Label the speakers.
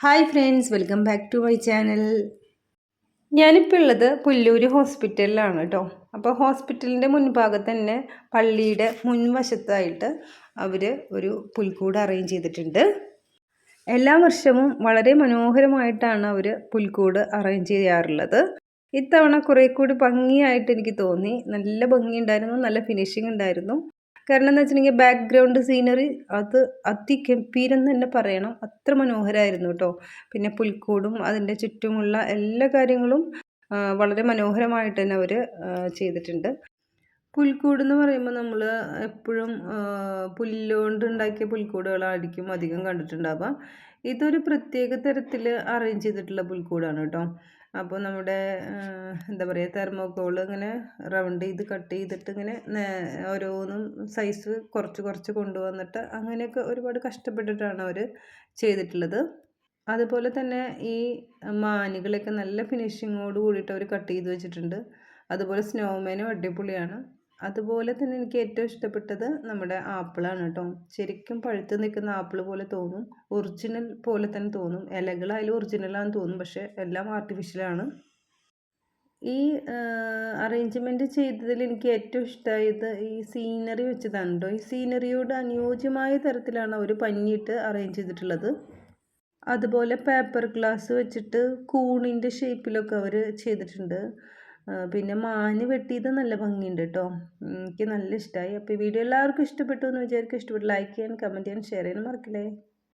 Speaker 1: Hi friends welcome back to my channel. ഞാനിപ്പോൾ ഉള്ളത് പുല്ലൂര് ഹോസ്പിറ്റലിലാണ് കേട്ടോ അപ്പോൾ ഹോസ്പിറ്റലിന്റെ മുൻഭാഗത്ത് തന്നെ പള്ളിയുടെ മുൻവശത്തായിട്ട് അവർ ഒരു പുൽക്കൂട് അറേഞ്ച് ചെയ്തിട്ടുണ്ട്. എല്ലാ വർഷവും വളരെ മനോഹരമായിട്ടാണ് അവർ പുൽക്കൂട് അറേഞ്ച് ചെയ്യാറുള്ളത്. ഇത്തവണ കുറേ കൂടി ഭംഗിയായിട്ട് എനിക്ക് തോന്നി. നല്ല ഭംഗിയുണ്ടായിരുന്നു നല്ല ഫിനിഷിംഗ് ഉണ്ടായിരുന്നു. കാരണം എന്ന് വെച്ചിട്ടുണ്ടെങ്കിൽ ബാക്ക്ഗ്രൗണ്ട് സീനറി അത് അതിഗംഭീരം തന്നെ പറയണം. അത്ര മനോഹരമായിരുന്നു കേട്ടോ പിന്നെ പുൽക്കൂടും അതിന്റെ ചുറ്റുമുള്ള എല്ലാ കാര്യങ്ങളും വളരെ മനോഹരമായിട്ട് തന്നെ അവർ ചെയ്തിട്ടുണ്ട്. പുൽക്കൂട് എന്ന് പറയുമ്പോൾ നമ്മൾ എപ്പോഴും പുല്ലുകൊണ്ട് ഉണ്ടാക്കിയ പുൽക്കൂടുകളായിരിക്കും അധികം കണ്ടിട്ടുണ്ടാവുക. ഇതൊരു പ്രത്യേക തരത്തിൽ അറേഞ്ച് ചെയ്തിട്ടുള്ള പുൽക്കൂടാണ് കേട്ടോ അപ്പോൾ നമ്മുടെ എന്താ പറയുക തെർമോക്കോൾ ഇങ്ങനെ റൗണ്ട് ചെയ്ത് കട്ട് ചെയ്തിട്ട് ഇങ്ങനെ ഓരോന്നും സൈസ് കുറച്ച് കുറച്ച് കൊണ്ടുവന്നിട്ട് അങ്ങനെയൊക്കെ ഒരുപാട് കഷ്ടപ്പെട്ടിട്ടാണ് അവർ ചെയ്തിട്ടുള്ളത്. അതുപോലെ തന്നെ ഈ മാനുകളൊക്കെ നല്ല ഫിനിഷിങ്ങോട് കൂടിയിട്ട് അവർ കട്ട് ചെയ്ത് വെച്ചിട്ടുണ്ട്. അതുപോലെ സ്നോമാനും അടിപൊളിയാണ്. അതുപോലെ തന്നെ എനിക്ക് ഏറ്റവും ഇഷ്ടപ്പെട്ടത് നമ്മുടെ ആപ്പിളാണ് കേട്ടോ. ശരിക്കും പഴുത്ത് നിൽക്കുന്ന ആപ്പിൾ പോലെ തോന്നും. ഒറിജിനൽ പോലെ തന്നെ തോന്നും. ഇലകൾ അതിൽ ഒറിജിനലാണെന്ന് തോന്നും. പക്ഷേ എല്ലാം ആർട്ടിഫിഷ്യലാണ് ഈ അറേഞ്ച്മെന്റ് ചെയ്തതിൽ എനിക്ക് ഏറ്റവും ഇഷ്ടമായത് ഈ സീനറി വെച്ചതാണ് കേട്ടോ. ഈ സീനറിയോട് അനുയോജ്യമായ തരത്തിലാണ് അവർ പഞ്ഞിട്ട് അറേഞ്ച് ചെയ്തിട്ടുള്ളത്. അതുപോലെ പേപ്പർ ഗ്ലാസ് വെച്ചിട്ട് കൂണിന്റെ ഷേപ്പിലൊക്കെ അവർ ചെയ്തിട്ടുണ്ട്. പിന്നെ മാന് വെട്ടിയത് നല്ല ഭംഗിയുണ്ട് കേട്ടോ എനിക്ക് നല്ല ഇഷ്ടമായി അപ്പോൾ ഈ വീഡിയോ എല്ലാവർക്കും ഇഷ്ടപ്പെട്ടു എന്ന് വിചാരിക്കും. ഇഷ്ടപ്പെട്ടു ലൈക്ക് ചെയ്യാൻ കമന്റ് ചെയ്യാൻ ഷെയർ ചെയ്യാൻ മറക്കില്ലേ?